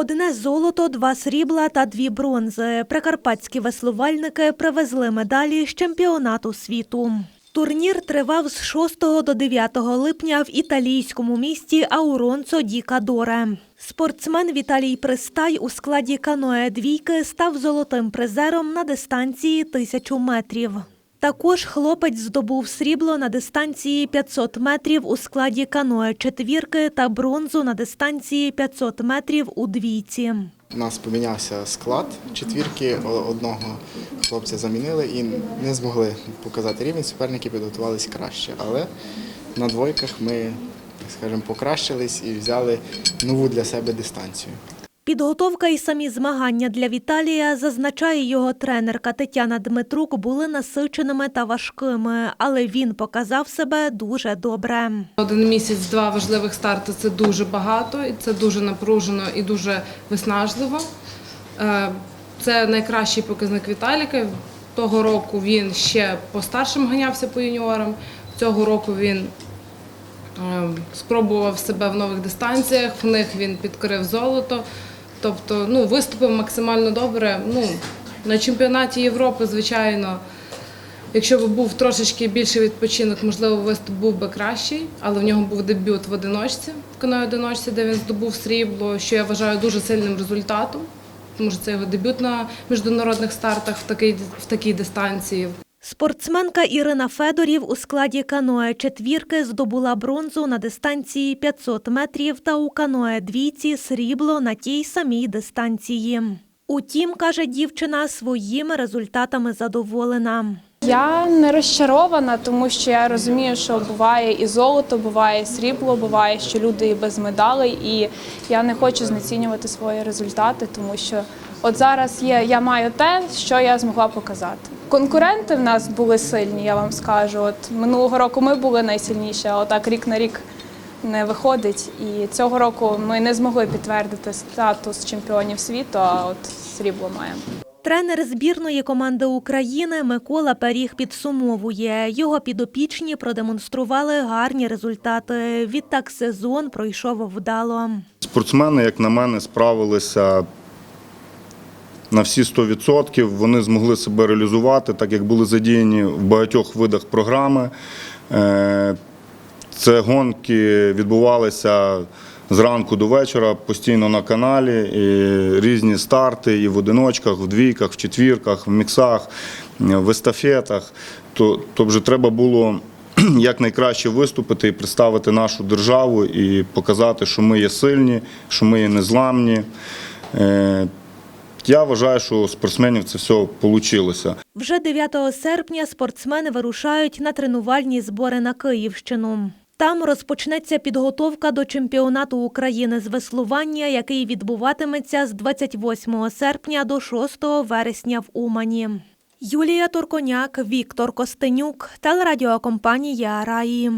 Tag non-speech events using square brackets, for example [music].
Одне золото, два срібла та дві бронзи. Прикарпатські веслувальники привезли медалі з чемпіонату світу. Турнір тривав з 6 до 9 липня в італійському місті Ауронцо ді Кадоре. Спортсмен Віталій Пристай у складі каноe двійки став золотим призером на дистанції 1000 метрів. Також хлопець здобув срібло на дистанції 500 метрів у складі каноe четвірки та бронзу на дистанції 500 метрів у двійці. У нас помінявся склад четвірки, одного хлопця замінили і не змогли показати рівень. Суперники підготувалися краще. Але на двойках ми, так скажемо, покращились і взяли нову для себе дистанцію. Підготовка і самі змагання для Віталія, зазначає його тренерка Тетяна Дмитрук, були насиченими та важкими, але він показав себе дуже добре. Один місяць, два важливих старти це дуже багато, і це дуже напружено і дуже виснажливо. Е, Це найкращий показник Віталіка. Того року він ще по старшим ганявся по юніорам. Цього року він е, спробував себе в нових дистанціях, в них він підкорив золото. Тобто ну, виступив максимально добре. Ну, на чемпіонаті Європи, звичайно, Якщо б був трошечки більший відпочинок, можливо, виступ був би кращий, але в нього був дебют в одиночці, в каної одиночці, де він здобув срібло, що я вважаю дуже сильним результатом, тому що це його дебют на міжнародних стартах в такій, в такій дистанції. Спортсменка Ірина Федорів у складі каноe четвірки здобула бронзу на дистанції 500 метрів та у каноe двійці срібло на тій самій дистанції. Утім, каже дівчина, своїми результатами задоволена. Я не розчарована, тому що я розумію, що буває і золото, буває і срібло, буває, що люди і без медалей, і я не хочу знецінювати свої результати, тому що от зараз є, я маю те, що я змогла показати. Конкуренти в нас були сильні, я вам скажу. От минулого року ми були найсильніші, а отак рік на рік не виходить. І цього року ми не змогли підтвердити статус чемпіонів світу, а от срібло маємо. Тренер збірної команди України Микола Періг підсумовує. Його підопічні продемонстрували гарні результати. Відтак сезон пройшов вдало. Спортсмени, як на мене, справилися на всі 100%. Вони змогли себе реалізувати, так як були задіяні в багатьох видах програми. Е, Це гонки відбувалися зранку до вечора постійно на каналі. І різні старти і в одиночках, в двійках, в четвірках, в міксах, в естафетах. То, то вже треба було [clears throat] якнайкраще виступити і представити нашу державу і показати, що ми є сильні, що ми є незламні. Я вважаю, що у спортсменів це все вийшло. Вже 9 серпня спортсмени вирушають на тренувальні збори на Київщину. Там розпочнеться підготовка до чемпіонату України з веслування, який відбуватиметься з 28 серпня до 6 вересня в Умані. Юлія Турконяк, Віктор Костенюк, телерадіокомпанія Раї.